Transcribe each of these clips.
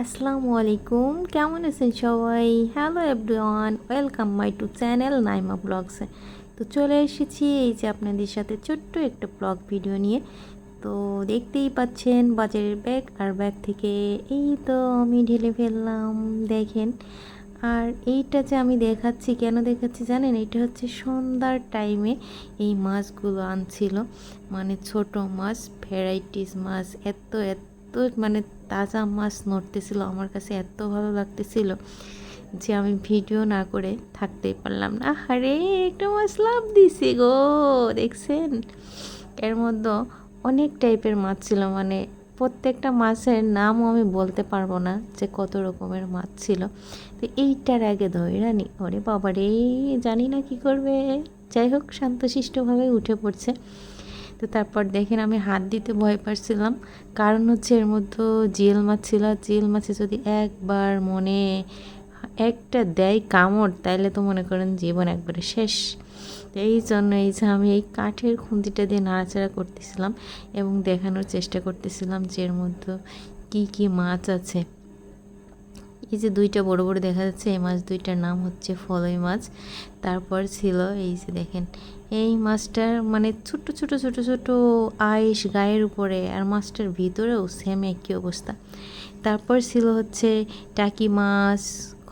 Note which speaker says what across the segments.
Speaker 1: আসসালামু আলাইকুম কেমন আছেন সবাই? Hello everyone welcome my to channel Naima ব্লগসে তো চলে এসেছি এই যে আপনাদের সাথে ছোট্ট একটা ব্লগ ভিডিও নিয়ে। তো দেখতেই পাচ্ছেন বাজারের ব্যাগ আর ব্যাগ থেকে এই তো আমি ঢেলে ফেললাম, দেখেন। আর এইটা যে আমি দেখাচ্ছি, কেন দেখাচ্ছি জানেন? এটা হচ্ছে সন্ধ্যার টাইমে এই মাছগুলো আনছিল। মানে ছোট মাছ ভ্যারাইটিস মাছ, এত এত মানে তাজা মাছ নড়তেছিল, আমার কাছে এত ভালো লাগতেছিল যে আমি ভিডিও না করে থাকতেই পারলাম না। আরে, একটা মাছ লাভ দিছি গো, দেখছেন? এর মধ্যে অনেক টাইপের মাছ ছিল মানে প্রত্যেকটা মাছের নামও আমি বলতে পারব না যে কত রকমের মাছ ছিল। তো এইটার আগে ধৈরানি ওরে বাবা রে জানি না কি করবে। যাই হোক, শান্তশিষ্টভাবে উঠে পড়ছে। তো তারপর দেখেন আমি হাত দিতে ভয় পাচ্ছিলাম কারণ হচ্ছে এর মধ্যে জিয়েল মাছ ছিল। জিয়েল মাছে যদি একবার মনে একটা দেয় কামড়, তাইলে তো মনে করেন জীবন একবারে শেষ। এই জন্য এই যে আমি এই কাঠের খুন্তিটা দিয়ে নাড়াচাড়া করতেছিলাম এবং দেখানোর চেষ্টা করতেছিলাম যে এর মধ্যে কী কী মাছ আছে। এই যে দুইটা বড় বড় দেখা যাচ্ছে, এই মাছ দুইটার নাম হচ্ছে ফলই মাছ। তারপর ছিল এই যে দেখেন, এই মাছটার মানে ছোট ছোট ছোট ছোট আইস গায়ের উপরে আর মাছটার ভিতরেও সেম একই অবস্থা। তারপর ছিল হচ্ছে টাকি মাছ,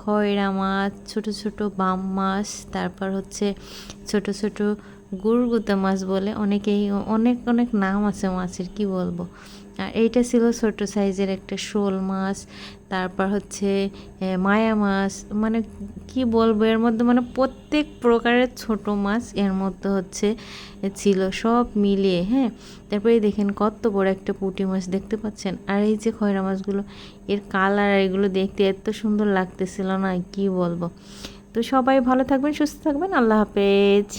Speaker 1: খয়রা মাছ, ছোট ছোট বাম মাছ, তারপর হচ্ছে ছোট ছোট গুড়গুতা মাছ বলে অনেকেই, অনেক অনেক নাম আছে মাছের, কি বলব? আর এইটা ছিল ছোট সাইজের একটা শোল মাছ, তারপর হচ্ছে মায়া মাছ মানে কি বলব, এর মধ্যে মানে প্রত্যেক প্রকারের ছোট মাছ এর মধ্যে হচ্ছে ছিল, সব মিলিয়ে হ্যাঁ? তারপরে দেখেন কত বড় একটা পুঁটি মাছ দেখতে পাচ্ছেন? আর এই যে খয়রা মাছগুলো, এর কালার এগুলো দেখতে এত সুন্দর লাগতেছিল না, কি বলব? তো সবাই ভালো থাকবেন, সুস্থ থাকবেন, আল্লাহ হাফেজ।